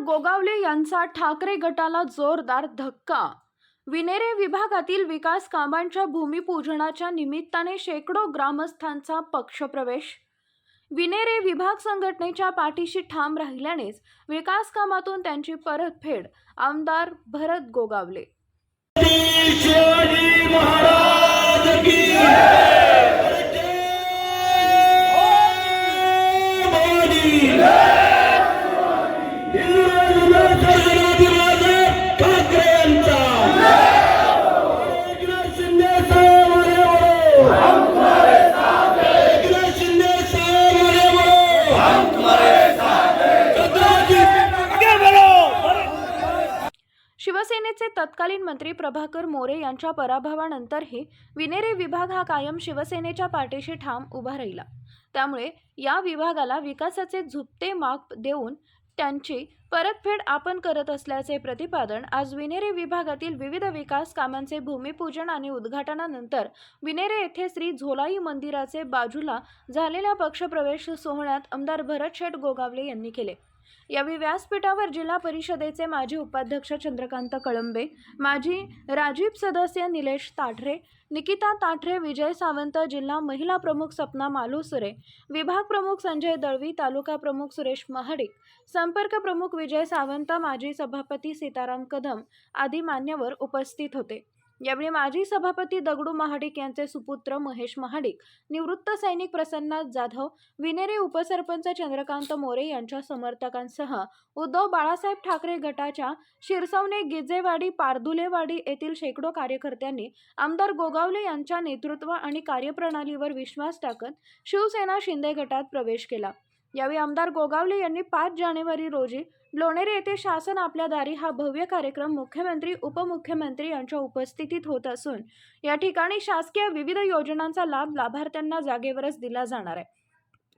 गोगावले यांचा ठाकरे गटाला जोरदार धक्का. विनेरे विभागातील विकास कामांच्या भूमिपूजनाच्या निमित्ताने शेकडो ग्रामस्थांचा पक्षप्रवेश. विनेरे विभाग संघटनेच्या पाठीशी ठाम राहिल्यानेच विकास कामातून त्यांची परतफेड आमदार भरत गोगावले. शिवसेनेचे तत्कालीन मंत्री प्रभाकर मोरे यांच्या पराभवानंतरही विनेरे विभाग हा कायम शिवसेनेच्या पाठीशी ठाम उभा राहिला. त्यामुळे या विभागाला विकासाचे झुपते माप देऊन त्यांची परतफेड आपण करत असल्याचे प्रतिपादन आज विनेरे विभागातील विविध विकास कामांचे भूमिपूजन आणि उद्घाटनानंतर विनेरे येथे श्री झोलाई मंदिराचे बाजूला झालेल्या पक्षप्रवेश सोहळ्यात आमदार भरत शेठ गोगावले यांनी केले. यावेळी व्यासपीठावर जिल्हा परिषदेचे माजी उपाध्यक्ष चंद्रकांत कळंबे माजी राजीव सदस्य निलेश ताठरे निकिता ताठरे विजय सावंत जिल्हा महिला प्रमुख सपना मालुसरे विभाग प्रमुख संजय दळवी तालुका प्रमुख सुरेश महाडिक संपर्क प्रमुख विजय सावंत माजी सभापती सीताराम कदम आदी मान्यवर उपस्थित होते. यावेळी माजी सभापती दगडू महाडिक यांचे सुपुत्र महेश महाडिक निवृत्त सैनिक प्रसन्नाथ जाधव विनेरे उपसरपंच चंद्रकांत मोरे यांच्या समर्थकांसह उद्धव बाळासाहेब ठाकरे गटाच्या शिरसवणे गिजेवाडी पारदुलेवाडी येथील शेकडो कार्यकर्त्यांनी आमदार गोगावले यांच्या नेतृत्व आणि कार्यप्रणालीवर विश्वास टाकत शिवसेना शिंदे गटात प्रवेश केला. यावेळी आमदार गोगावले यांनी पाच जानेवारी रोजी लोणेरे येथे शासन आपल्या दारी हा भव्य कार्यक्रम मुख्यमंत्री उपमुख्यमंत्री यांच्या उपस्थितीत होत असून या ठिकाणी शासकीय विविध योजनांचा लाभ लाभार्थ्यांना जागेवरच दिला जाणार आहे.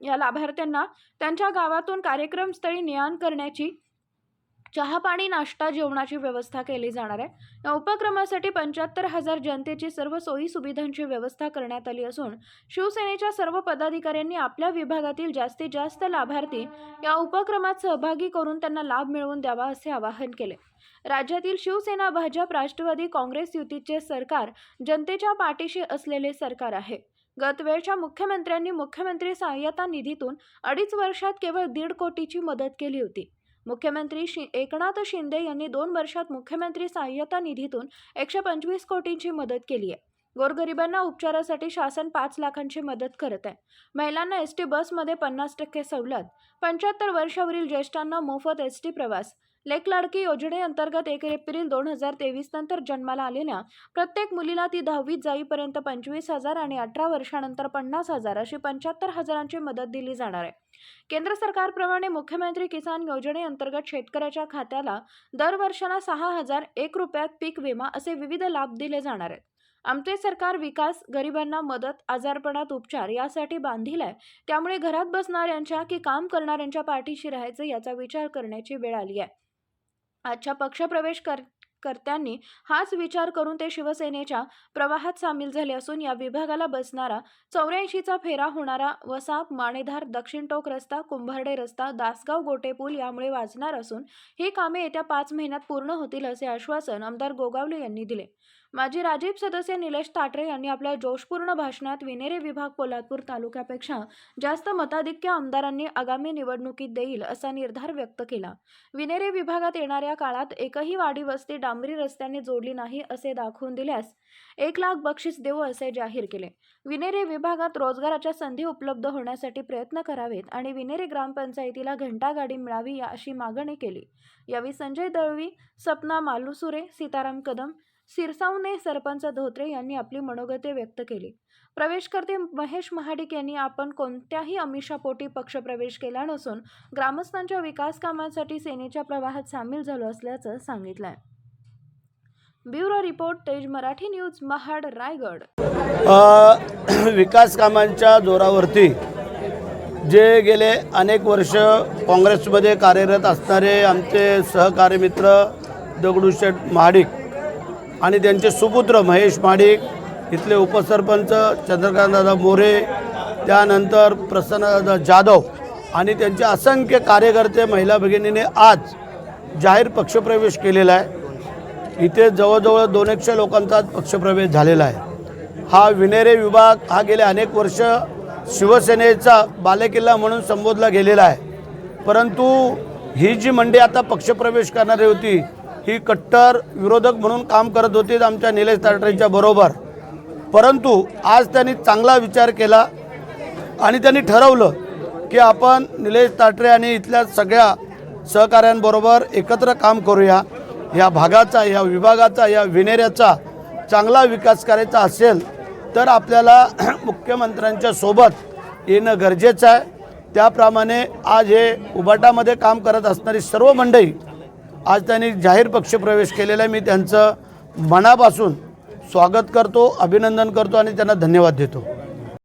या लाभार्थ्यांना त्यांच्या गावातून कार्यक्रमस्थळी नियाण करण्याची चहा पाणी नाश्ता जेवणाची व्यवस्था केली जाणार आहे. या उपक्रमासाठी पंच्याहत्तर हजार जनतेची सर्व सोयी सुविधांची व्यवस्था करण्यात आली असून शिवसेनेच्या सर्व पदाधिकाऱ्यांनी आपल्या विभागातील जास्तीत जास्त लाभार्थी या उपक्रमात सहभागी करून त्यांना लाभ मिळवून द्यावा असे आवाहन केले. राज्यातील शिवसेना भाजप राष्ट्रवादी काँग्रेस युतीचे सरकार जनतेच्या पाठीशी असलेले सरकार आहे. गतवेळच्या मुख्यमंत्र्यांनी मुख्यमंत्री सहाय्यता निधीतून अडीच वर्षात केवळ दीड कोटीची मदत केली होती. मुख्यमंत्री शि एकनाथ शिंदे यांनी दोन वर्षात मुख्यमंत्री सहाय्यता निधीतून एकशे पंचवीस कोटींची मदत केली आहे. गोरगरिबांना उपचारासाठी शासन पाच लाखांची मदत करत आहे. महिलांना एस टी बसमध्ये पन्नास टक्के सवलत पंच्याहत्तर वर्षावरील ज्येष्ठांना मोफत एस टी प्रवास लेक लाडकी योजनेअंतर्गत एक एप्रिल दोन हजार तेवीस नंतर जन्माला आलेल्या प्रत्येक मुलीला ती दहावीत जाईपर्यंत पंचवीस हजार आणि अठरा वर्षानंतर पन्नास हजार अशी पंच्याहत्तर हजारांची मदत दिली जाणार आहे. केंद्र सरकारप्रमाणे मुख्यमंत्री किसान योजनेअंतर्गत शेतकऱ्याच्या खात्याला दरवर्षाला सहा हजार एक रुपयात पीक विमा असे विविध लाभ दिले जाणार आहेत. आमचे सरकार विकास गरिबांना मदत आजारपणात उपचार यासाठी बांधील आहे. त्यामुळे घरात बसणाऱ्यांच्या की काम करणाऱ्यांच्या पाठीशी राहायचं याचा विचार करण्याची वेळ आली आहे. आजच्या पक्षप्रवेश कर कर्त्यांनी हाच विचार करून ते शिवसेनेच्या प्रवाहात सामील झाले असून या विभागाला बसणारा चौऱ्याऐंशीचा फेरा होणारा वसाप माणेधार दक्षिण टोक रस्ता कुंभारडे रस्ता दासगाव गोटे पूल यामुळे वाचणार असून ही कामे येत्या पाच महिन्यात पूर्ण होतील असे आश्वासन आमदार गोगावले यांनी दिले. माजी राजीव सदस्य निलेश ताटरे यांनी आपल्या जोशपूर्ण भाषणात विनेरे विभाग पोलादपूर तालुक्यापेक्षा जास्त मताधिक्य आमदारांनी आगामी निवडणुकीत देईल असा निर्धार व्यक्त केला. विनेरे विभागात येणाऱ्या काळात एकही वाडी वस्ती डांबरी रस्त्याने जोडली नाही असे दाखवून दिल्यास एक लाख बक्षीस देऊ असे जाहीर केले. विनेरे विभागात रोजगाराच्या संधी उपलब्ध होण्यासाठी प्रयत्न करावेत आणि विनेरे ग्रामपंचायतीला घंटागाडी मिळावी या अशी मागणी केली. यावेळी संजय दळवी सपना मालुसुरे सीताराम कदम सिरसावने सरपंच धोत्रे यांनी आपली मनोगते व्यक्त केली. प्रवेशकर्ते महेश महाडिक यांनी आपण कोणत्याही अमिषापोटी पक्षप्रवेश केला नसून ग्रामस्थांच्या विकास कामांसाठी सेनेच्या प्रवाहात सामील झालो असल्याचं सांगितलंय. Bureau report Tej Marathi news Mahad Raigad. विकास कामांच्या जोरावरती जे गेले अनेक वर्ष काँग्रेसमध्ये कार्यरत असणारे आमचे सहकारी मित्र दगडूशेठ महाडिक आणि त्यांचे सुपुत्र महेश महाडिक इथले उपसरपंच चंद्रकांतदादा मोरे त्यानंतर प्रसन्नदादा जाधव आणि त्यांचे असंख्य कार्यकर्ते महिला भगिनीने आज जाहीर पक्षप्रवेश केलेला आहे. इथे जवळजवळ दोन एकशे लोकांचा पक्षप्रवेश झालेला आहे. हा विनेरे विभाग हा गेले अनेक वर्ष शिवसेनेचा बालेकिल्ला म्हणून संबोधला गेलेला आहे. परंतु ही जी मंडळी आता पक्षप्रवेश करणारी होती ही कट्टर विरोधक म्हणून काम करत होती आमच्या निलेश ताटरेंच्या बरोबर. परंतु आज त्यांनी चांगला विचार केला आणि त्यांनी ठरवलं की आपण निलेश ताटरे आणि इथल्या सगळ्या सहकाऱ्यांबरोबर एकत्र काम करूया. या भागाचा या विभागाचा या विनेऱ्याचा चांगला विकास करायचा असेल तर आपल्याला मुख्यमंत्र्यांच्या सोबत येणं गरजेचं आहे. त्याप्रमाणे आज हे उबाटामध्ये काम करत असणारी सर्व मंडळी आज त्यांनी जाहीर पक्षप्रवेश केलेला आहे. मी त्यांचं मनापासून स्वागत करतो अभिनंदन करतो आणि त्यांना धन्यवाद देतो.